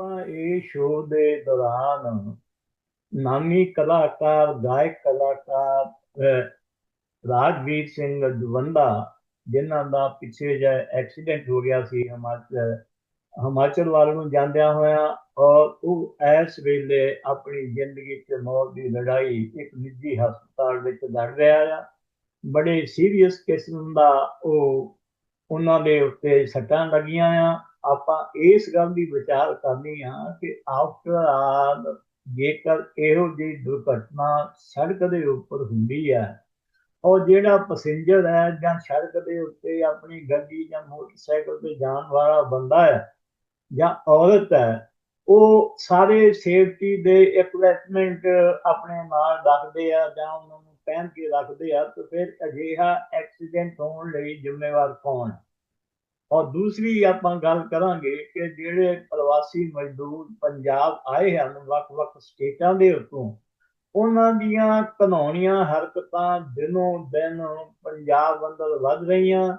ਆਪਾਂ ਇਹ ਸ਼ੋਅ ਦੇ ਦੌਰਾਨ ਨਾਮੀ ਕਲਾਕਾਰ, ਗਾਇਕ ਕਲਾਕਾਰ ਰਾਜਵੀਰ ਸਿੰਘ ਦਵੰਦਾ ਜਿਨ੍ਹਾਂ ਦਾ ਪਿੱਛੇ ਜਿਹਾ ਐਕਸੀਡੈਂਟ ਹੋ ਗਿਆ ਸੀ ਹਿਮਾਚਲ ਹਿਮਾਚਲ ਵੱਲ ਨੂੰ ਜਾਂਦਿਆਂ ਹੋਇਆ ਔਰ ਉਹ ਇਸ ਵੇਲੇ ਆਪਣੀ ਜ਼ਿੰਦਗੀ ਤੇ ਮੌਤ ਦੀ ਲੜਾਈ ਇੱਕ ਨਿੱਜੀ ਹਸਪਤਾਲ ਵਿੱਚ ਲੜ ਰਿਹਾ ਆ। ਬੜੇ ਸੀਰੀਅਸ ਕਿਸਮ ਦਾ ਉਹ ਉਹਨਾਂ ਦੇ ਉੱਤੇ ਸੱਟਾਂ ਲੱਗੀਆਂ ਆ। ਆਪਾਂ ਇਸ ਗੱਲ ਦੀ ਵਿਚਾਰ ਕਰਨੀ ਆ ਕਿ ਆਫਟਰ ਆਲ ਜੇਕਰ ਇਹੋ ਜਿਹੀ ਦੁਰਘਟਨਾ ਸੜਕ ਦੇ ਉੱਪਰ ਹੁੰਦੀ ਹੈ ਉਹ ਜਿਹੜਾ ਪੈਸੇਂਜਰ ਹੈ ਜਾਂ ਸੜਕ ਦੇ ਉੱਤੇ ਆਪਣੀ ਗੱਡੀ ਜਾਂ ਮੋਟਰਸਾਈਕਲ ਤੇ ਜਾਣ ਵਾਲਾ ਬੰਦਾ ਹੈ ਜਾਂ ਔਰਤ ਹੈ, ਉਹ ਸਾਰੇ ਸੇਫਟੀ ਦੇ ਇਕਵਿਪਮੈਂਟ ਆਪਣੇ ਨਾਲ ਰੱਖਦੇ ਆ ਜਾਂ ਉਹਨਾਂ ਨੂੰ ਪਹਿਨ ਕੇ ਰੱਖਦੇ ਆ ਤਾਂ ਫਿਰ ਅਜਿਹਾ ਐਕਸੀਡੈਂਟ ਹੋਣ ਲਈ ਜ਼ਿੰਮੇਵਾਰ ਕੌਣ ਹੈ? ਔਰ ਦੂਸਰੀ ਆਪਾਂ ਗੱਲ ਕਰਾਂਗੇ ਕਿ ਜਿਹੜੇ ਪ੍ਰਵਾਸੀ ਮਜ਼ਦੂਰ ਪੰਜਾਬ ਆਏ ਹਨ, ਵੱਖ-ਵੱਖ ਸਟੇਟਾਂ ਦੇ ਉੱਤੋਂ, ਉਹਨਾਂ ਦੀਆਂ ਕਾਨੂੰਨੀਆਂ ਹਰਕਤਾਂ ਦਿਨੋਂ ਦਿਨ ਪੰਜਾਬ ਅੰਦਰ ਵੱਧ ਰਹੀਆਂ,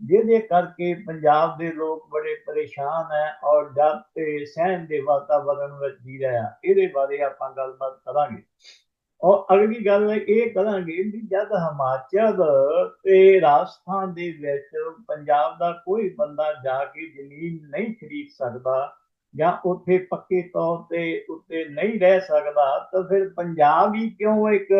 ਜਿਹਦੇ ਕਰਕੇ ਪੰਜਾਬ ਦੇ ਲੋਕ ਬੜੇ ਪਰੇਸ਼ਾਨ ਹੈ ਔਰ ਡਰ ਤੇ ਸਹਿਮ ਦੇ ਵਾਤਾਵਰਣ ਵਿੱਚ ਜੀ ਰਹੇ ਆ। ਇਹਦੇ ਬਾਰੇ ਆਪਾਂ ਗੱਲਬਾਤ ਕਰਾਂਗੇ। ਔਰ ਅਗਲੀ ਗੱਲ ਇਹ ਕਰਾਂਗੇ ਵੀ ਜਦ ਹਿਮਾਚਲ ਤੇ ਰਾਜਸਥਾਨ ਦੇ ਵਿੱਚ ਪੰਜਾਬ ਦਾ ਕੋਈ ਬੰਦਾ ਜਾ ਕੇ ਜ਼ਮੀਨ ਨਹੀਂ ਖਰੀਦ ਸਕਦਾ ਜਾਂ ਉੱਥੇ ਪੱਕੇ ਤੌਰ ਤੇ ਉੱਤੇ ਨਹੀਂ ਰਹਿ ਸਕਦਾ, ਤਾਂ ਫਿਰ ਪੰਜਾਬ ਹੀ ਕਿਉਂ ਇੱਕ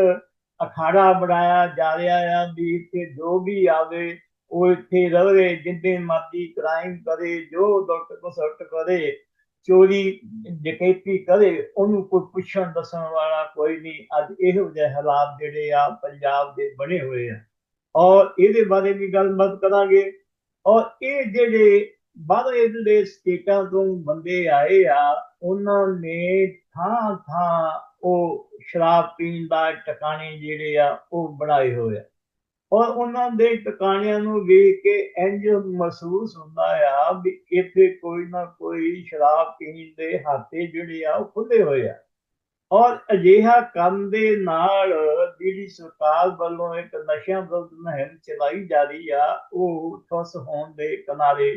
ਅਖਾੜਾ ਬਣਾਇਆ ਜਾ ਰਿਹਾ ਆ ਵੀ ਇੱਥੇ ਜੋ ਵੀ ਆਵੇ ਉਹ ਇੱਥੇ ਰਵੇ ਜਿੰਦੇ ਮਰਜ਼ੀ ਕ੍ਰਾਈਮ ਕਰੇ, ਜੋ ਦੁੱਟ ਕਸੁੱਟ ਕਰੇ। ਚੋਰੀ ਡਕੈਤੀ ਕਰੇ, ਉਹਨੂੰ ਕੋਈ ਪੁੱਛਣ ਦੱਸਣ ਵਾਲਾ ਕੋਈ ਨਹੀਂ। ਅੱਜ ਇਹੋ ਜਿਹੇ ਹਾਲਾਤ ਜਿਹੜੇ ਆ ਪੰਜਾਬ ਦੇ ਬਣੇ ਹੋਏ ਆ। ਔਰ ਇਹਦੇ ਬਾਰੇ ਵੀ ਗੱਲਬਾਤ ਕਰਾਂਗੇ। ਔਰ ਇਹ ਜਿਹੜੇ ਬਾਹਰ ਦੇ ਸਟੇਟਾਂ ਤੋਂ ਬੰਦੇ ਆਏ ਆ, ਉਹਨਾਂ ਨੇ ਥਾਂ ਥਾਂ ਉਹ ਸ਼ਰਾਬ ਪੀਣ ਦਾ ਟਿਕਾਣੇ ਜਿਹੜੇ ਆ, ਉਹ ਬਣਾਏ ਹੋਏ ਆ। ਔਰ ਉਹਨਾਂ ਦੇ ਟਿਕਾਣਿਆਂ ਨੂੰ ਵੇਖ ਕੇ ਇੰਜ ਮਹਿਸੂਸ ਹੁੰਦਾ ਆ ਵੀ ਇੱਥੇ ਕੋਈ ਨਾ ਕੋਈ ਸ਼ਰਾਬ ਪੀਣ ਦੇ ਹਾਤੇ ਜਿਹੜੇ ਆ ਉਹ ਖੁੱਲੇ ਹੋਏ ਆ। ਔਰ ਅਜਿਹਾ ਕੰਮ ਦੇ ਨਾਲ ਜਿਹੜੀ ਸਰਕਾਰ ਵੱਲੋਂ ਇੱਕ ਨਸ਼ਿਆਂ ਵਿਰੁੱਧ ਮੁਹਿੰਮ ਚਲਾਈ ਜਾ ਰਹੀ ਆ, ਉਹ ਠੁੱਸ ਹੋਣ ਦੇ ਕਿਨਾਰੇ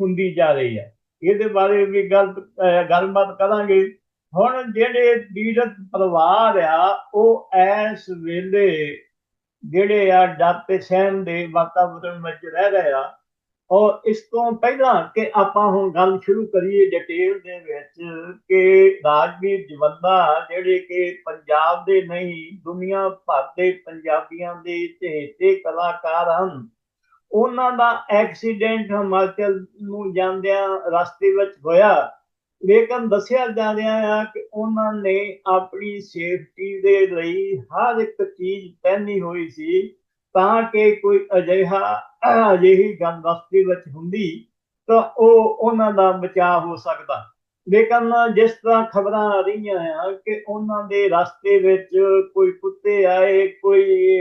ਹੁੰਦੀ ਜਾ ਰਹੀ ਹੈ ਇਹਦੇ ਬਾਰੇ ਵੀ ਗੱਲ ਗੱਲਬਾਤ ਕਰਾਂਗੇ। ਹੁਣ ਜਿਹੜੇ ਪੀੜਤ ਪਰਿਵਾਰ ਆ, ਉਹ ਇਸ ਵੇਲੇ ਜਿਹੜੇ ਆ ਡਰ ਸਹਿਮ ਦੇ ਵਾਤਾਵਰਣ ਵਿੱਚ ਰਹਿ ਰਹੇ ਆ ਔਰ ਇਸ ਤੋਂ ਪਹਿਲਾਂ ਕਿ ਆਪਾਂ ਹੁਣ ਗੱਲ ਸ਼ੁਰੂ ਕਰੀਏ ਡਿਟੇਲ ਦੇ ਵਿੱਚ ਕਿ ਰਾਜਵੀਰ ਜਵੰਦਾ ਜਿਹੜੇ ਕਿ ਪੰਜਾਬ ਦੇ ਨਹੀਂ, ਦੁਨੀਆ ਭਰ ਦੇ ਪੰਜਾਬੀਆਂ ਦੇ ਚਹੇਤੇ ਕਲਾਕਾਰ ਹਨ, ਉਹਨਾਂ ਦਾ ਐਕਸੀਡੈਂਟ ਹਿਮਾਚਲ ਨੂੰ ਜਾਂਦਿਆਂ ਰਸਤੇ ਵਿੱਚ ਹੋਇਆ। ਲੇਕਿਨ ਦੱਸਿਆ ਜਾ ਰਿਹਾ ਆ ਕਿ ਉਹਨਾਂ ਨੇ ਆਪਣੀ ਸੇਫਟੀ ਦੇ ਲਈ ਹਰ ਇੱਕ ਚੀਜ਼ ਪਹਿਨੀ ਹੋਈ ਸੀ ਤਾਂ ਕਿ ਕੋਈ ਅਜਿਹਾ, ਅਜਿਹੀ ਗੱਲ ਰਸਤੇ ਵਿੱਚ ਹੁੰਦੀ ਤਾਂ ਉਹ ਉਹਨਾਂ ਦਾ ਬਚਾਅ ਹੋ ਸਕਦਾ। ਲੇਕਿਨ ਜਿਸ ਤਰ੍ਹਾਂ ਖਬਰਾਂ ਆ ਰਹੀਆਂ ਆ ਕਿ ਉਹਨਾਂ ਦੇ ਰਸਤੇ ਵਿੱਚ ਕੋਈ ਕੁੱਤੇ ਆਏ, ਕੋਈ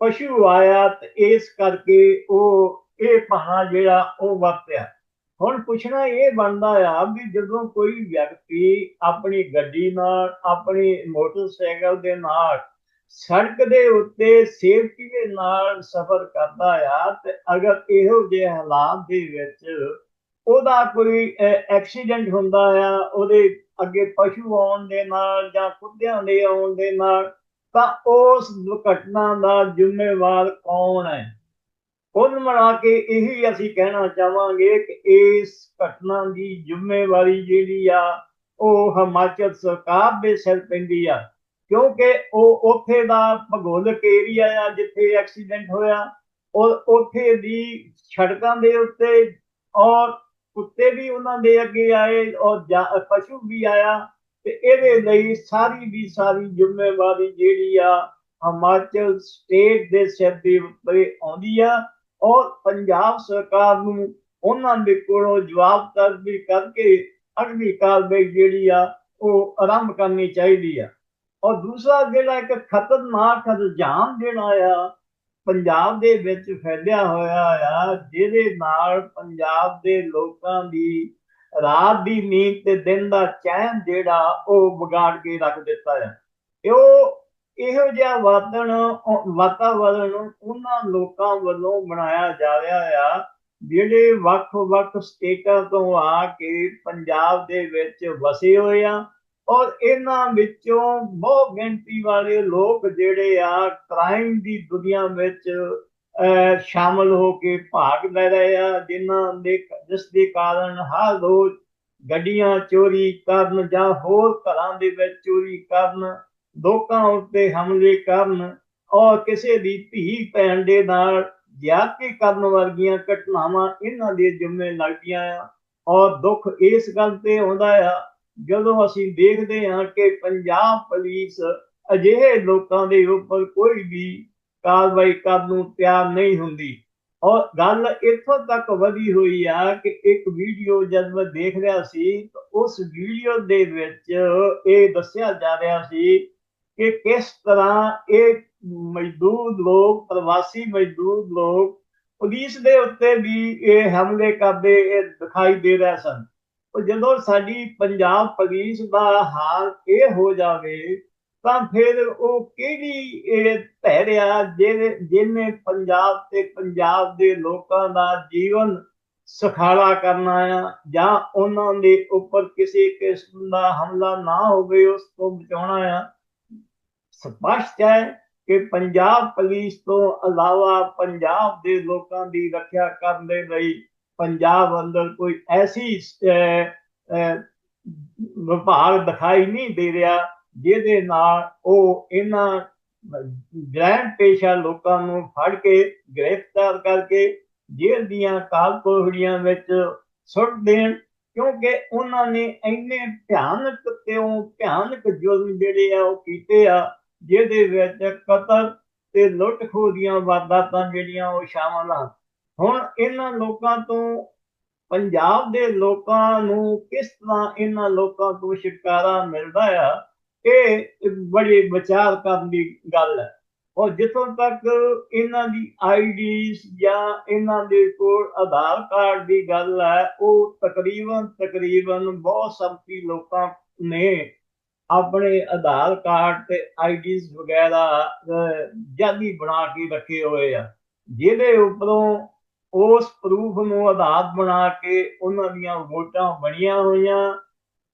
ਪਸ਼ੂ ਆਇਆ ਤੇ ਇਸ ਕਰਕੇ ਉਹ, ਇਹ ਭਾਣਾ ਜਿਹੜਾ ਉਹ ਵਰਤਿਆ ਹੁਣ ਪੁੱਛਣਾ ਇਹ ਬਣਦਾ ਆ ਵੀ ਜਦੋਂ ਕੋਈ ਵਿਅਕਤੀ ਆਪਣੀ ਗੱਡੀ ਨਾਲ, ਆਪਣੀ ਮੋਟਰਸਾਈਕਲ ਦੇ ਨਾਲ ਸੜਕ ਦੇ ਉੱਤੇ ਸੇਫਟੀ ਦੇ ਨਾਲ ਸਫ਼ਰ ਕਰਦਾ ਆ ਤੇ ਅਗਰ ਇਹੋ ਜਿਹੇ ਹਾਲਾਤ ਦੇ ਵਿੱਚ ਉਹਦਾ ਕੋਈ ਐਕਸੀਡੈਂਟ ਹੁੰਦਾ ਆ, ਉਹਦੇ ਅੱਗੇ ਪਸ਼ੂ ਆਉਣ ਦੇ ਨਾਲ ਜਾਂ ਕੁੱਤਿਆਂ ਦੇ ਆਉਣ ਦੇ ਨਾਲ, ਤਾਂ ਉਸ ਦੁਰਘਟਨਾ ਦਾ ਜ਼ਿੰਮੇਵਾਰ ਕੌਣ ਹੈ? ਕੁੱਲ ਮਿਲਾ ਕੇ ਇਹੀ ਅਸੀਂ ਕਹਿਣਾ ਚਾਹਾਂਗੇ ਕਿ ਇਸ ਘਟਨਾ ਦੀ ਜ਼ਿੰਮੇਵਾਰੀ ਜਿਹੜੀ ਆ, ਉਹ ਹਿਮਾਚਲ ਸਰਕਾਰ ਦੇ ਸਿਰ ਪੈਂਦੀ ਆ। ਕਿਉਂਕਿ ਉਹ ਉੱਥੇ ਦਾ ਭੂਗੋਲਿਕ ਏਰੀਆ ਆ ਜਿੱਥੇ ਐਕਸੀਡੈਂਟ ਹੋਇਆ। ਔਰ ਉੱਥੇ ਦੀ ਸੜਕਾਂ ਦੇ ਉੱਤੇ ਔਰ ਕੁੱਤੇ ਵੀ ਉਹਨਾਂ ਦੇ ਅੱਗੇ ਆਏ ਔਰ ਪਸ਼ੂ ਵੀ ਆਇਆ। ਤੇ ਇਹਦੇ ਲਈ ਸਾਰੀ ਦੀ ਸਾਰੀ ਜ਼ਿੰਮੇਵਾਰੀ ਜਿਹੜੀ ਆ, ਹਿਮਾਚਲ ਸਟੇਟ ਦੇ ਸਿਰ ਦੇ ਉੱਤੇ ਆਉਂਦੀ ਆ। ਔਰ ਪੰਜਾਬ ਸਰਕਾਰ ਨੂੰ ਉਹਨਾਂ ਦੇ ਕੋਲੋਂ ਜਵਾਬ ਤਰਬੀ ਕਰਕੇ ਅਗਲੀ ਕਾਰਵਾਈ ਜਿਹੜੀ ਆ ਉਹ ਆਰੰਭ ਕਰਨੀ ਚਾਹੀਦੀ ਆ। ਔਰ ਦੂਸਰਾ ਜਿਹੜਾ ਇੱਕ ਖਤਰਨਾਕ ਰੁਝਾਨ ਜਿਹੜਾ ਆ, ਪੰਜਾਬ ਦੇ ਵਿੱਚ ਫੈਲਿਆ ਹੋਇਆ ਆ, ਜਿਹਦੇ ਨਾਲ ਪੰਜਾਬ ਦੇ ਲੋਕਾਂ ਦੀ ਰਾਤ ਦੀ ਨੀਂਦ ਤੇ ਦਿਨ ਦਾ ਚੈਨ ਜਿਹੜਾ ਉਹ ਵਿਗਾੜ ਕੇ ਰੱਖ ਦਿੱਤਾ ਆ। ਉਹ ਇਹੋ ਜਿਹਾ ਵਾਤਾਵਰਣ ਵਾਤਾਵਰਣ ਉਹਨਾਂ ਲੋਕਾਂ ਵੱਲੋਂ ਬਣਾਇਆ ਜਾ ਰਿਹਾ ਆ ਜਿਹੜੇ ਵੱਖ-ਵੱਖ ਸਟੇਟਾਂ ਤੋਂ ਆ ਕੇ ਪੰਜਾਬ ਦੇ ਵਿੱਚ ਵਸੇ ਹੋਏ ਆ ਔਰ ਇਹਨਾਂ ਵਿੱਚੋਂ ਬਹੁਤ ਗਿਣਤੀ ਵਾਲੇ ਲੋਕ ਜਿਹੜੇ ਆ ਕ੍ਰਾਈਮ ਦੀ ਦੁਨੀਆ ਵਿੱਚ ਅਹ, ਸ਼ਾਮਲ ਹੋ ਕੇ ਭਾਗ ਲੈ ਰਹੇ ਆ ਜਿਨ੍ਹਾਂ ਦੇ ਜਿਸ ਦੇ ਕਾਰਨ ਹਰ ਰੋਜ਼ ਗੱਡੀਆਂ ਚੋਰੀ ਕਰਨ ਜਾਂ ਹੋਰ ਘਰਾਂ ਦੇ ਵਿੱਚ ਚੋਰੀ ਕਰਨ ਲੋਕਾਂ ਉੱਤੇ ਹਮਲੇ ਕਰਨ ਔਰ ਕਿਸੇ ਦੀ ਧੀ ਭੈਣ ਦੇ ਨਾਲ ਜ਼ਿਆਦਤੀ ਕਰਨ ਵਰਗੀਆਂ ਘਟਨਾਵਾਂ ਇਹਨਾਂ ਦੇ ਜ਼ਿੰਮੇ ਲੱਗਦੀਆਂ ਆ। ਔਰ ਦੁੱਖ ਇਸ ਗੱਲ ਤੇ ਆਉਂਦਾ ਆ, ਜਦੋਂ ਅਸੀਂ ਦੇਖਦੇ ਹਾਂ ਕਿ ਪੰਜਾਬ ਪੁਲਿਸ ਅਜਿਹੇ ਲੋਕਾਂ ਦੇ ਉੱਪਰ ਕੋਈ ਵੀ ਕਾਰਵਾਈ ਕਰਨ ਨੂੰ ਤਿਆਰ ਨਹੀਂ ਹੁੰਦੀ। ਔਰ ਗੱਲ ਇੱਥੋਂ ਤੱਕ ਵਧੀ ਹੋਈ ਆ ਕਿ ਇੱਕ ਵੀਡੀਓ ਜਦ ਮੈਂ ਦੇਖ ਰਿਹਾ ਸੀ ਉਸ ਵੀਡੀਓ ਦੇ ਵਿੱਚ ਇਹ ਦੱਸਿਆ ਜਾ ਰਿਹਾ ਸੀ ਕਿ ਕਿਸ ਤਰ੍ਹਾਂ ਇਹ ਮਜ਼ਦੂਰ ਲੋਕ, ਪ੍ਰਵਾਸੀ ਮਜ਼ਦੂਰ ਲੋਕ ਪੁਲਿਸ ਦੇ ਉੱਤੇ ਵੀ ਇਹ ਹਮਲੇ ਕਰਦੇ, ਇਹ ਦਿਖਾਈ ਦੇ ਰਹੇ ਸਨ। ਉਹ ਜਦੋਂ ਸਾਡੀ ਪੰਜਾਬ ਪੁਲਿਸ ਦਾ ਹਾਲ ਇਹ ਹੋ ਜਾਵੇ, ਤਾਂ ਫਿਰ ਉਹ ਕਿਹੜੀ ਇਹ ਧੈਰਿਆ ਜਿਹਨੇ ਜਿਹਨੇ ਪੰਜਾਬ ਤੇ ਪੰਜਾਬ ਦੇ ਲੋਕਾਂ ਦਾ ਜੀਵਨ ਸੁਖਾਲਾ ਕਰਨਾ ਆ, ਜਾਂ ਉਹਨਾਂ ਦੇ ਉੱਪਰ ਕਿਸੇ ਕਿਸਮ ਦਾ ਹਮਲਾ ਨਾ ਹੋਵੇ, ਉਸ ਤੋਂ ਬਚਾਉਣਾ ਆ? ਸਪਸ਼ਟ ਹੈ ਕਿ ਪੰਜਾਬ ਪੁਲਿਸ ਤੋਂ ਇਲਾਵਾ ਪੰਜਾਬ ਦੇ ਲੋਕਾਂ ਦੀ ਰੱਖਿਆ ਕਰਨ ਦੇ ਲਈ ਪੰਜਾਬ ਅੰਦਰ ਕੋਈ ਐਸੀ ਵਿਭਾਗ ਦਿਖਾਈ ਨਹੀਂ ਦੇ ਰਿਹਾ ਜਿਹਦੇ ਨਾਲ ਉਹ ਇਹਨਾਂ ਗ੍ਰੈਂਡ ਪੇਸ਼ਾ ਲੋਕਾਂ ਨੂੰ ਫੜ ਕੇ ਗ੍ਰਿਫਤਾਰ ਕਰਕੇ ਜੇਲ੍ਹ ਦੀਆਂ ਕਾਲਕੋਹੜੀਆਂ ਵਿੱਚ ਸੁੱਟ ਦੇਣ, ਕਿਉਂਕਿ ਉਹਨਾਂ ਨੇ ਇੰਨੇ ਭਿਆਨਕ ਤੇ ਉਹ ਭਿਆਨਕ ਜ਼ੁਲਮ ਜਿਹੜੇ ਆ ਉਹ ਕੀਤੇ ਆ ਜਿਹਦੇ ਵਿੱਚ ਕਤਲ ਤੇ ਲੁੱਟ ਖੋਹ ਦੀਆਂ ਵਾਰਦਾਤਾਂ ਜਿਹੜੀਆਂ ਉਹ ਸ਼ਾਮਲ ਹਨ। ਹੁਣ ਇਹਨਾਂ ਲੋਕਾਂ ਤੋਂ, ਪੰਜਾਬ ਦੇ ਲੋਕਾਂ ਨੂੰ ਕਿਸ ਤਰ੍ਹਾਂ ਇਹਨਾਂ ਲੋਕਾਂ ਤੋਂ ਛੁਟਕਾਰਾ ਮਿਲਦਾ ਆ, ਇਹ ਬੜੀ ਵਿਚਾਰ ਕਰਨ ਦੀ ਗੱਲ ਹੈ। ਔਰ ਜਿੱਥੋਂ ਤੱਕ ਇਹਨਾਂ ਦੀ ਆਈਡੀਜ਼ ਜਾਂ ਇਹਨਾਂ ਦੇ ਕੋਲ ਆਧਾਰ ਕਾਰਡ ਦੀ ਗੱਲ ਹੈ, ਉਹ ਤਕਰੀਬਨ ਤਕਰੀਬਨ ਬਹੁਤ ਸੰਪਤੀ ਲੋਕਾਂ ਨੇ ਆਪਣੇ ਆਧਾਰ ਕਾਰਡ ਤੇ ਆਈਡੀਜ਼ ਵਗੈਰਾ ਜਾਲੀ ਬਣਾ ਕੇ ਰੱਖੇ ਹੋਏ ਆ। ਜਿਹਦੇ ਉੱਪਰੋਂ ਉਸ ਪ੍ਰੂਫ ਨੂੰ ਆਧਾਰ ਬਣਾ ਕੇ ਉਹਨਾਂ ਦੀਆਂ ਵੋਟਾਂ ਬਣੀਆਂ ਹੋਈਆਂ।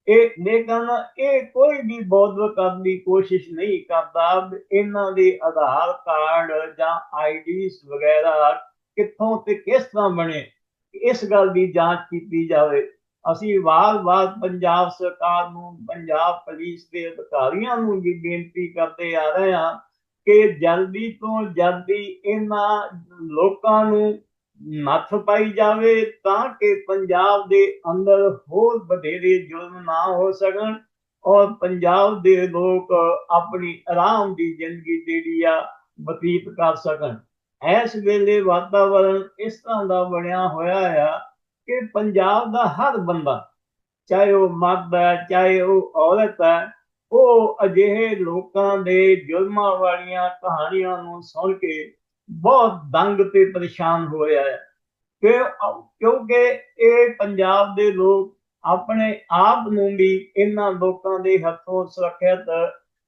ਇਹ ਲੇਕਿਨ ਇਹ ਕੋਈ ਵੀ ਬੌਧਵ ਕਰਨ ਦੀ ਕੋਸ਼ਿਸ਼ ਨਹੀਂ ਕਰਦਾ ਇਹਨਾਂ ਦੇ ਆਧਾਰ ਕਾਰਡ ਜਾਂ ਆਈਡੀਜ਼ ਵਗੈਰਾ ਕਿੱਥੋਂ ਤੇ ਕਿਸ ਤਰ੍ਹਾਂ ਬਣੇ। ਇਸ ਗੱਲ ਦੀ ਜਾਂਚ ਕੀਤੀ ਜਾਵੇ। ਅਸੀਂ ਵਾਰ-ਵਾਰ ਪੰਜਾਬ ਸਰਕਾਰ ਨੂੰ, ਪੰਜਾਬ ਪੁਲਿਸ ਦੇ ਅਧਿਕਾਰੀਆਂ ਨੂੰ ਵੀ ਬੇਨਤੀ ਕਰਦੇ ਆ ਰਹੇ ਹਾਂ ਕਿ ਜਲਦੀ ਤੋਂ ਜਲਦੀ ਇਹਨਾਂ ਲੋਕਾਂ ਨੂੰ ਨੱਥ ਪਾਈ ਜਾਵੇ ਤਾਂ ਕਿ ਪੰਜਾਬ ਦੇ ਅੰਦਰ ਹੋਰ ਵਧੇਰੇ ਜ਼ੁਲਮ ਨਾ ਹੋ ਸਕਣ ਔਰ ਪੰਜਾਬ ਦੇ ਲੋਕ ਆਪਣੀ ਆਰਾਮ ਦੀ ਜ਼ਿੰਦਗੀ ਜਿਹੜੀ ਆ ਬਤੀਤ ਕਰ ਸਕਣ। ਇਸ ਵੇਲੇ ਵਾਤਾਵਰਣ ਇਸ ਤਰ੍ਹਾਂ ਦਾ ਬਣਿਆ ਹੋਇਆ ਆ ਕਿ ਪੰਜਾਬ ਦਾ ਹਰ ਬੰਦਾ, ਚਾਹੇ ਉਹ ਮਰਦ ਹੈ, ਚਾਹੇ ਉਹ ਔਰਤ ਹੈ, ਉਹ ਅਜਿਹੇ ਲੋਕਾਂ ਦੇ ਜ਼ੁਲਮਾਂ ਵਾਲੀਆਂ ਕਹਾਣੀਆਂ ਨੂੰ ਸੁਣ ਕੇ ਬਹੁਤ ਦੰਗ ਤੇ ਪਰੇਸ਼ਾਨ ਹੋ ਰਿਹਾ ਹੈ। ਕਿ ਕਿਉਂਕਿ ਇਹ ਪੰਜਾਬ ਦੇ ਲੋਕ ਆਪਣੇ ਆਪ ਨੂੰ ਵੀ ਇਹਨਾਂ ਲੋਕਾਂ ਦੇ ਹੱਥੋਂ ਸੁਰੱਖਿਅਤ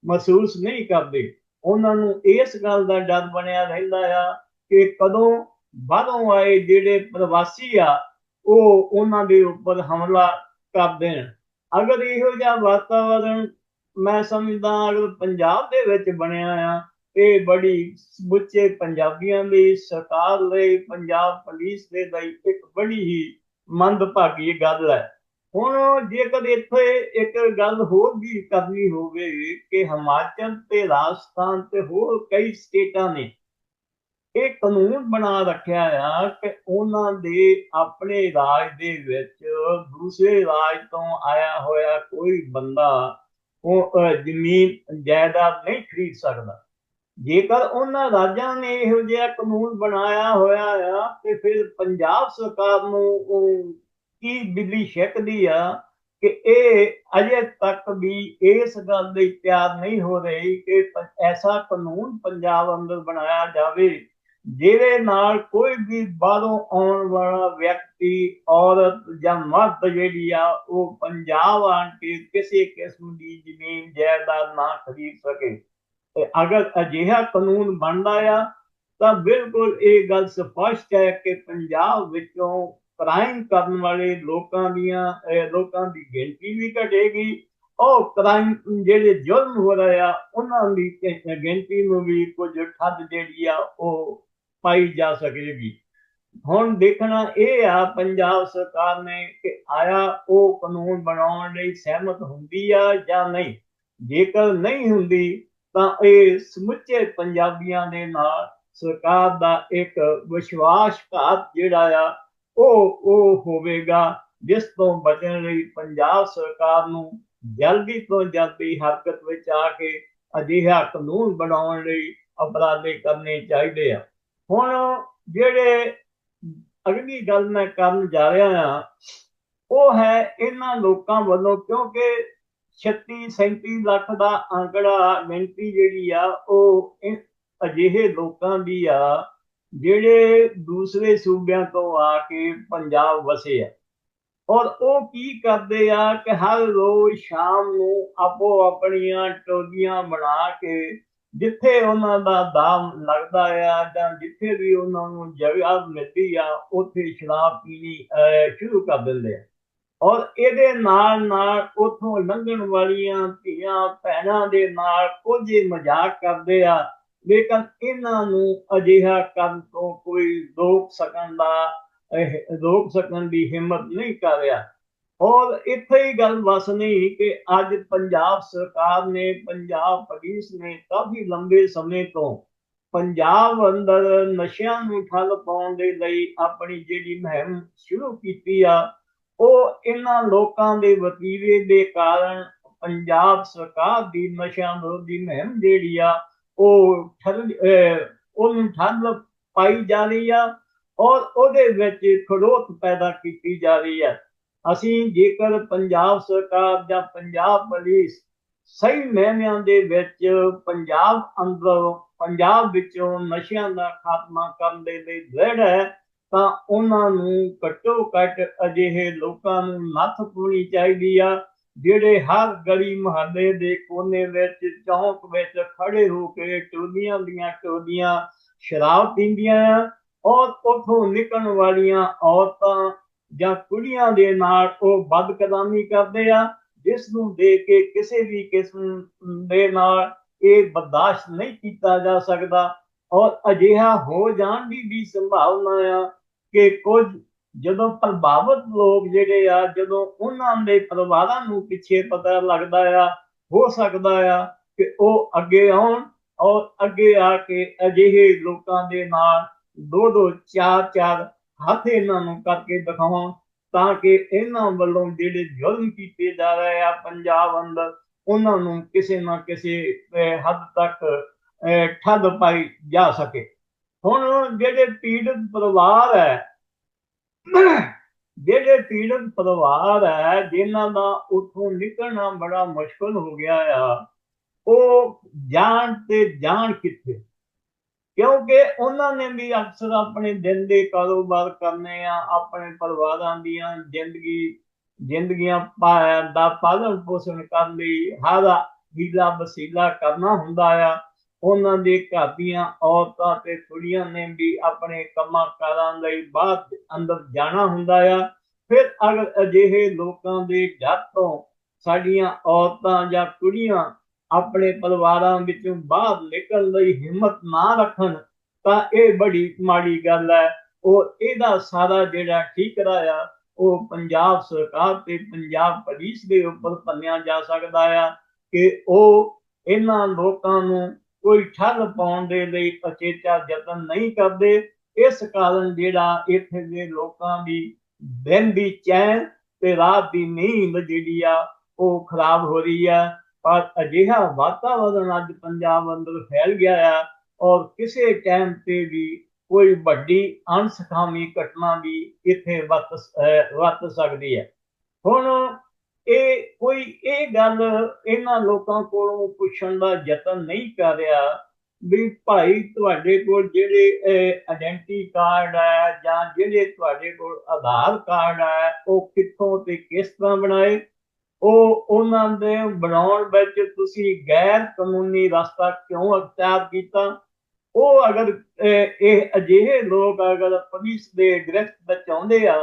ਮਹਿਸੂਸ ਨਹੀਂ ਕਰਦੇ। ਉਹਨਾਂ ਨੂੰ ਇਸ ਗੱਲ ਦਾ ਡਰ ਬਣਿਆ ਰਹਿੰਦਾ ਆ ਕਿ ਕਦੋਂ ਬਾਹਰੋਂ ਆਏ ਜਿਹੜੇ ਪ੍ਰਵਾਸੀ ਆ ਉਹ ਉਹਨਾਂ ਦੇ ਉੱਪਰ ਹਮਲਾ ਕਰ ਦੇਣ। ਅਗਰ ਇਹੋ ਜਿਹਾ ਵਾਤਾਵਰਣ ਮੈਂ ਸਮਝਦਾ ਅਗਰ ਪੰਜਾਬ ਦੇ ਵਿੱਚ ਬਣਿਆ ਆ, ਇਹ ਬੜੀ ਸਮੁੱਚੇ ਪੰਜਾਬੀਆਂ ਲਈ ਸਰਕਾਰ ਲਈ, ਪੰਜਾਬ ਪੁਲਿਸ ਦੇ ਲਈ ਇੱਕ ਬੜੀ ਹੀ ਮੰਦਭਾਗੀ ਗੱਲ ਹੈ। ਹੁਣ ਜੇਕਰ ਇੱਥੇ ਇੱਕ ਗੱਲ ਹੋਰ ਵੀ ਕਰਨੀ ਹੋਵੇ ਕਿ ਹਿਮਾਚਲ ਤੇ ਰਾਜਸਥਾਨ ਤੇ ਹੋਰ ਕਈ ਸਟੇਟਾਂ ਨੇ ਇਹ ਕਾਨੂੰਨ ਬਣਾ ਰੱਖਿਆ ਆ ਕਿ ਉਹਨਾਂ ਦੇ ਆਪਣੇ ਰਾਜ ਦੇ ਵਿੱਚ ਦੂਸਰੇ ਰਾਜ ਤੋਂ ਆਇਆ ਹੋਇਆ ਕੋਈ ਬੰਦਾ ਉਹ ਜ਼ਮੀਨ ਜਾਇਦਾਦ ਨਹੀਂ ਖਰੀਦ ਸਕਦਾ। ਜੇਕਰ ਉਹਨਾਂ ਰਾਜਾਂ ਨੇ ਇਹੋ ਜਿਹਾ ਕਾਨੂੰਨ ਬਣਾਇਆ ਹੋਇਆ ਆ ਤੇ ਫਿਰ ਪੰਜਾਬ ਸਰਕਾਰ ਨੂੰ ਉਹ ਕੀ ਬਿੱਲੀ ਛਕਦੀ ਆ ਕਿ ਇਹ ਅਜੇ ਤੱਕ ਵੀ ਇਸ ਗੱਲ ਲਈ ਤਿਆਰ ਨਹੀਂ ਹੋ ਰਹੀ ਕਿ ਐਸਾ ਕਾਨੂੰਨ ਪੰਜਾਬ ਅੰਦਰ ਬਣਾਇਆ ਜਾਵੇ। ਜਿਹਦੇ ਨਾਲ ਕੋਈ ਵੀ ਬਾਹਰੋਂ ਆਉਣ ਵਾਲਾ ਵਿਅਕਤੀ, ਔਰਤ ਜਾਂ ਮਰਦ ਜਿਹੜੀ ਆ, ਉਹ ਪੰਜਾਬ ਆਣ ਕੇ ਕਿਸੇ ਕਿਸਮ ਦੀ ਜ਼ਮੀਨ ਜਾਇਦਾਦ ਨਾ ਖਰੀਦ ਸਕੇ। ਤੇ ਅਗਰ ਅਜਿਹਾ ਕਾਨੂੰਨ ਬਣਦਾ ਆ, ਤਾਂ ਬਿਲਕੁਲ ਇਹ ਗੱਲ ਸਪਸ਼ਟ ਹੈ ਕਿ ਪੰਜਾਬ ਵਿੱਚੋਂ ਕ੍ਰਾਈਮ ਕਰਨ ਵਾਲੇ ਲੋਕਾਂ ਦੀਆਂ ਲੋਕਾਂ ਦੀ ਗਿਣਤੀ ਵੀ ਘਟੇਗੀ। ਉਹ ਕ੍ਰਾਈਮ ਜਿਹੜੇ ਜ਼ੁਲਮ ਹੋ ਰਹੇ ਆ, ਉਹਨਾਂ ਦੀ ਗਿਣਤੀ ਨੂੰ ਵੀ ਕੁਝ ਠੱਦ ਜਿਹੜੀ ਆ, ਉਹ ਪਾਈ ਜਾ ਸਕੇਗੀ। ਹੁਣ ਦੇਖਣਾ ਇਹ ਆ, ਪੰਜਾਬ ਸਰਕਾਰ ਨੇ ਕਿ ਆਇਆ ਉਹ ਕਾਨੂੰਨ ਬਣਾਉਣ ਲਈ ਸਹਿਮਤ ਹੁੰਦੀ ਆ ਜਾਂ ਨਹੀਂ। ਜੇਕਰ ਨਹੀਂ ਹੁੰਦੀ, ਤਾਂ ਇਹ ਸਮੁੱਚੇ ਪੰਜਾਬੀਆਂ ਦੇ ਨਾਲ ਸਰਕਾਰ ਦਾ ਇੱਕ ਵਿਸ਼ਵਾਸਘਾਤ ਜਿਹੜਾ ਆ, ਉਹ ਉਹ ਹੋਵੇਗਾ, ਜਿਸ ਤੋਂ ਬਚਣ ਲਈ ਪੰਜਾਬ ਸਰਕਾਰ ਨੂੰ ਜਲਦੀ ਤੋਂ ਜਲਦੀ ਹਰਕਤ ਵਿੱਚ ਆ ਕੇ ਅਜਿਹਾ ਕਾਨੂੰਨ ਬਣਾਉਣ ਲਈ ਅਪਰਾਧੇ ਕਰਨੇ ਚਾਹੀਦੇ ਆ। ਹੁਣ ਜਿਹੜੇ ਅਗਲੀ ਗੱਲ ਮੈਂ ਕਰਨ ਜਾ ਰਿਹਾ ਹਾਂ, ਉਹ ਹੈ ਇਹਨਾਂ ਲੋਕਾਂ ਵੱਲੋਂ ਕਿਉਂਕਿ 36 37 ਲੱਖ ਦਾ ਅੰਕੜਾ ਗਿਣਤੀ ਜਿਹੜੀ ਆ, ਉਹ ਅਜਿਹੇ ਲੋਕਾਂ ਦੀ ਆ ਜਿਹੜੇ ਦੂਸਰੇ ਸੂਬਿਆਂ ਤੋਂ ਆ ਕੇ ਪੰਜਾਬ ਵਸੇ ਆ। ਔਰ ਉਹ ਕੀ ਕਰਦੇ ਆ ਕਿ ਹਰ ਰੋਜ਼ ਸ਼ਾਮ ਨੂੰ ਆਪੋ ਆਪਣੀਆਂ ਟੋਲੀਆਂ ਬਣਾ ਕੇ ਜਿੱਥੇ ਉਹਨਾਂ ਦਾ ਦਾਮ ਲੱਗਦਾ ਆ ਜਾਂ ਜਿੱਥੇ ਵੀ ਉਹਨਾਂ ਨੂੰ ਜਗ੍ਹਾ ਮਿਲਦੀ ਆ, ਉੱਥੇ ਸ਼ਰਾਬ ਪੀਣੀ ਸ਼ੁਰੂ ਕਰ ਦਿੰਦੇ ਆ। ਔਰ ਇਹਦੇ ਨਾਲ ਨਾਲ ਉਥੋਂ ਲੰਘਣ ਵਾਲੀਆਂ ਧੀਆਂ ਭੈਣਾਂ ਦੇ ਨਾਲ ਕੁਝ ਮਜ਼ਾਕ ਕਰਦੇ ਆ, ਲੇਕਿਨ ਇਹਨਾਂ ਨੂੰ ਅਜਿਹਾ ਕਰਨ ਤੋਂ ਕੋਈ ਰੋਕ ਸਕਣ ਦਾ ਰੋਕ ਸਕਣ ਦੀ ਹਿੰਮਤ ਨਹੀਂ ਕਰ ਰਿਹਾ। ਔਰ ਇੱਥੇ ਹੀ ਗੱਲ ਵਸ ਨਹੀਂ ਕਿ ਅੱਜ ਪੰਜਾਬ ਸਰਕਾਰ ਨੇ, ਪੰਜਾਬ ਪੁਲਿਸ ਨੇ ਕਾਫੀ ਲੰਬੇ ਸਮੇਂ ਤੋਂ ਪੰਜਾਬ ਅੰਦਰ ਨਸ਼ਿਆਂ ਨੂੰ ਠੱਲ ਪਾਉਣ ਦੇ ਲਈ ਆਪਣੀ ਜਿਹੜੀ ਮਹਿੰਮ ਸ਼ੁਰੂ ਕੀਤੀ ਆ, ਉਹ ਇਹਨਾਂ ਲੋਕਾਂ ਦੇ ਵਤੀਰੇ ਦੇ ਕਾਰਨ ਪੰਜਾਬ ਸਰਕਾਰ ਦੀ ਨਸ਼ਿਆਂ ਵਿਰੋਧੀ ਮਹਿੰਮ ਜਿਹੜੀ ਆ, ਉਹ ਠੱਲ ਉਹਨੂੰ ਠੱਲ ਪਾਈ ਜਾ ਰਹੀ ਆ ਔਰ ਉਹਦੇ ਵਿੱਚ ਖੜੋਤ ਪੈਦਾ ਕੀਤੀ ਜਾ ਰਹੀ ਹੈ ਅਸੀਂ ਜੇਕਰ ਪੰਜਾਬ ਸਰਕਾਰ ਜਾਂ ਪੰਜਾਬ ਪੁਲਿਸ ਸਹੀ ਮਹਿਮਿਆਂ ਦੇ ਵਿੱਚ ਪੰਜਾਬ ਅੰਦਰ, ਪੰਜਾਬ ਵਿੱਚੋਂ ਨਸ਼ਿਆਂ ਦਾ ਖਾਤਮਾ ਕਰਨ ਦੇ ਲਈ ਦ੍ਰਿੜ ਹੈ, ਤਾਂ ਉਹਨਾਂ ਨੂੰ ਘੱਟੋ ਘੱਟ ਅਜਿਹੇ ਲੋਕਾਂ ਨੂੰ ਨੱਥ ਪਾਉਣੀ ਚਾਹੀਦੀ ਆ, ਜਿਹੜੇ ਹਰ ਗਲੀ ਮੁਹੱਲੇ ਦੇ ਕੋਨੇ ਵਿੱਚ, ਚੌਂਕ ਵਿੱਚ ਖੜੇ ਹੋ ਕੇ ਟੋਲੀਆਂ ਦੀਆਂ ਟੋਲੀਆਂ ਸ਼ਰਾਬ ਪੀਂਦੀਆਂ ਔਰ ਉਥੋਂ ਨਿਕਲਣ ਵਾਲੀਆਂ ਔਰਤਾਂ ਜਾਂ ਕੁੜੀਆਂ ਦੇ ਨਾਲ ਉਹ ਬਦਕਲਾਮੀ ਕਰਦੇ ਆ ਜਿਸ ਨੂੰ ਦੇਖ ਕੇ ਕਿਸੇ ਵੀ ਕਿਸਮ ਦੇ ਨਾਲ ਇਹ ਬਰਦਾਸ਼ਤ ਨਹੀਂ ਕੀਤਾ ਜਾ ਸਕਦਾ। ਔਰ ਅਜਿਹਾ ਹੋ ਜਾਣ ਦੀ ਵੀ ਸੰਭਾਵਨਾ ਆ ਕਿ ਕੁਝ ਜਦੋਂ ਪ੍ਰਭਾਵਿਤ ਲੋਕ ਜਿਹੜੇ ਆ, ਜਦੋਂ ਉਹਨਾਂ ਦੇ ਪਰਿਵਾਰਾਂ ਨੂੰ ਪਿੱਛੇ ਪਤਾ ਲੱਗਦਾ ਆ, ਹੋ ਸਕਦਾ ਆ ਕਿ ਉਹ ਅੱਗੇ ਆਉਣ ਔਰ ਅੱਗੇ ਆ ਕੇ ਅਜਿਹੇ ਲੋਕਾਂ ਦੇ ਨਾਲ ਦੋ ਦੋ ਚਾਰ ਚਾਰ ਹੱਥ ਇਹਨਾਂ ਨੂੰ ਕਰਕੇ ਦਿਖਾਉਣ ਤਾਂ ਕਿ ਇਹਨਾਂ ਵੱਲੋਂ ਜਿਹੜੇ ਜ਼ੁਲਮ ਕੀਤੇ ਜਾ ਰਹੇ ਆ ਪੰਜਾਬ ਅੰਦਰ, ਉਹਨਾਂ ਨੂੰ ਕਿਸੇ ਨਾ ਕਿਸੇ ਹੱਦ ਤੱਕ ਠੱਦ ਪਾਈ ਜਾ ਸਕੇ। ਹੁਣ ਜਿਹੜੇ ਪੀੜਤ ਪਰਿਵਾਰ ਹੈ, ਜਿਹੜੇ ਪੀੜਤ ਪਰਿਵਾਰ ਹੈ, ਜਿਨ੍ਹਾਂ ਦਾ ਉੱਥੋਂ ਨਿਕਲਣਾ ਬੜਾ ਮੁਸ਼ਕਲ ਹੋ ਗਿਆ ਆ, ਉਹ ਜਾਣ ਤੇ ਜਾਣ ਕਿੱਥੇ? ਕਿਉਂਕਿ ਉਹਨਾਂ ਨੇ ਵੀ ਅਕਸਰ ਆਪਣੇ ਦਿਨ ਦੇ ਕਾਰੋਬਾਰ ਕਰਨੇ ਆ, ਆਪਣੇ ਪਰਿਵਾਰਾਂ ਦੀਆਂ ਜ਼ਿੰਦਗੀ, ਜ਼ਿੰਦਗੀਆਂ ਦਾ ਪਾਲਣ ਪੋਸ਼ਣ ਕਰਨ ਲਈ ਹਰ ਹੀਲਾ ਵਸੀਲਾ ਕਰਨਾ ਹੁੰਦਾ ਆ। ਉਹਨਾਂ ਦੇ ਘਰ ਦੀਆਂ ਔਰਤਾਂ ਤੇ ਕੁੜੀਆਂ ਨੇ ਵੀ ਆਪਣੇ ਕੰਮਾਂ ਕਾਰਾਂ ਲਈ ਬਾਹਰ ਅੰਦਰ ਜਾਣਾ ਹੁੰਦਾ ਆ। ਫਿਰ ਅਗਰ ਅਜਿਹੇ ਲੋਕਾਂ ਦੇ ਘਰ ਤੋਂ ਸਾਡੀਆਂ ਔਰਤਾਂ ਜਾਂ ਕੁੜੀਆਂ ਆਪਣੇ ਪਰਿਵਾਰਾਂ ਵਿੱਚੋਂ ਬਾਹਰ ਨਿਕਲਣ ਲਈ ਹਿੰਮਤ ਨਾ ਰੱਖਣ, ਤਾਂ ਇਹ ਬੜੀ ਮਾੜੀ ਗੱਲ ਹੈ। ਉਹ ਇਹਦਾ ਸਾਰਾ ਜਿਹੜਾ ਠੀਕਰਾ ਆ ਉਹ ਪੰਜਾਬ ਸਰਕਾਰ ਤੇ ਪੰਜਾਬ ਪੁਲਿਸ ਦੇ ਉੱਪਰ ਪੰਨਿਆ ਜਾ ਸਕਦਾ ਆ ਕਿ ਉਹ ਇਹਨਾਂ ਲੋਕਾਂ ਨੂੰ ਕੋਈ ਠੱਲ ਪਾਉਣ ਦੇ ਲਈ ਅਚੇਤਾ ਯਤਨ ਨਹੀਂ ਕਰਦੇ। ਇਸ ਕਾਰਨ ਜਿਹੜਾ ਇੱਥੇ ਦੇ ਲੋਕਾਂ ਦੀ ਦਿਨ ਦੀ ਚੈਨ ਤੇ ਰਾਤ ਦੀ ਨੀਂਦ ਜਿਹੜੀ ਆ, ਉਹ ਖਰਾਬ ਹੋ ਰਹੀ ਆ। ਪਰ ਅਜਿਹਾ ਵਾਤਾਵਰਣ ਅੱਜ ਪੰਜਾਬ ਅੰਦਰ ਫੈਲ ਗਿਆ ਆ ਔਰ ਕਿਸੇ ਟਾਈਮ ਤੇ ਵੀ ਕੋਈ ਵੱਡੀ ਅਣਸਖਾਵੀ ਘਟਨਾ ਵੀ ਇੱਥੇ ਵਰਤ ਵਤ ਸਕਦੀ ਹੈ। ਹੁਣ ਇਹ ਕੋਈ ਇਹ ਗੱਲ ਇਹਨਾਂ ਲੋਕਾਂ ਕੋਲੋਂ ਪੁੱਛਣ ਦਾ ਯਤਨ ਨਹੀਂ ਕਰ ਰਿਹਾ ਵੀ ਭਾਈ ਤੁਹਾਡੇ ਕੋਲ ਜਿਹੜੇ ਆਇਡੈਂਟੀ ਕਾਰਡ ਹੈ ਜਾਂ ਜਿਹੜੇ ਤੁਹਾਡੇ ਕੋਲ ਆਧਾਰ ਕਾਰਡ ਹੈ, ਉਹ ਕਿੱਥੋਂ ਤੇ ਕਿਸ ਤਰ੍ਹਾਂ ਬਣਾਏ? ਉਹ ਉਹਨਾਂ ਦੇ ਬਣਾਉਣ ਵਿੱਚ ਤੁਸੀਂ ਗੈਰ ਕਾਨੂੰਨੀ ਰਸਤਾ ਕਿਉਂ ਅਖਤਿਆਰ ਕੀਤਾ? ਉਹ ਅਗਰ ਇਹ ਅਜਿਹੇ ਲੋਕ ਅਗਰ ਪੁਲਿਸ ਦੇ ਗ੍ਰਿਫਤ ਵਿੱਚ ਆਉਂਦੇ ਆ,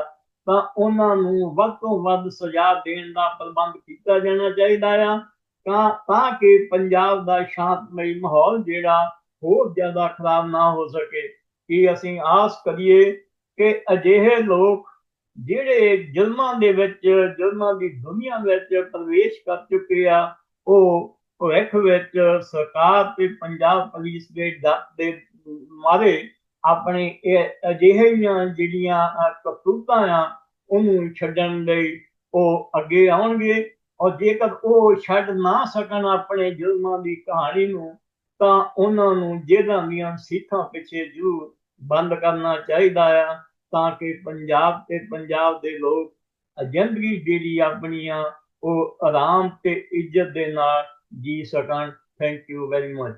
ਤਾਂ ਉਹਨਾਂ ਨੂੰ ਵੱਧ ਤੋਂ ਵੱਧ ਸਜ਼ਾ ਦੇਣ ਦਾ ਪ੍ਰਬੰਧ ਕੀਤਾ ਜਾਣਾ ਚਾਹੀਦਾ ਆ। ਤਾਂ ਤਾਂ ਕਿ ਪੰਜਾਬ ਦਾ ਸ਼ਾਂਤਮਈ ਮਾਹੌਲ ਜਿਹੜਾ ਹੋਰ ਜ਼ਿਆਦਾ ਖਰਾਬ ਨਾ ਹੋ ਸਕੇ। ਕਿ ਅਸੀਂ ਆਸ ਕਰੀਏ ਕਿ ਅਜਿਹੇ ਲੋਕ ਜਿਹੜੇ ਜ਼ੁਲਮਾਂ ਦੇ ਵਿੱਚ ਜ਼ੁਲਮਾਂ ਦੀ ਦੁਨੀਆ ਵਿੱਚ ਪ੍ਰਵੇਸ਼ ਕਰ ਚੁੱਕੇ ਆ ਉਹ ਭਵਿੱਖ ਵਿੱਚ ਸਰਕਾਰ ਤੇ ਪੰਜਾਬ ਪੁਲਿਸ ਦੇ ਦੇ ਮਾਰੇ ਆਪਣੇ ਇਹ ਅਜਿਹੀਆਂ ਜਿਹੜੀਆਂ ਅਹ, ਆ ਉਹਨੂੰ ਛੱਡਣ ਲਈ ਉਹ ਅੱਗੇ ਆਉਣਗੇ। ਔਰ ਜੇਕਰ ਉਹ ਛੱਡ ਨਾ ਸਕਣ ਆਪਣੇ ਜ਼ੁਲਮਾਂ ਦੀ ਕਹਾਣੀ ਨੂੰ ਤਾਂ ਉਹਨਾਂ ਨੂੰ ਜਿਹਨਾਂ ਦੀਆਂ ਸੀਟਾਂ ਪਿੱਛੇ ਜ਼ਰੂਰ ਬੰਦ ਕਰਨਾ ਚਾਹੀਦਾ ਆ। ਤਾਂ ਕਿ ਪੰਜਾਬ ਤੇ ਪੰਜਾਬ ਦੇ ਲੋਕ ਜ਼ਿੰਦਗੀ ਜਿਹੜੀ ਆਪਣੀਆਂ ਉਹ ਆਰਾਮ ਤੇ ਇੱਜ਼ਤ ਦੇ ਨਾਲ ਜੀ ਸਕਣ। Thank you very much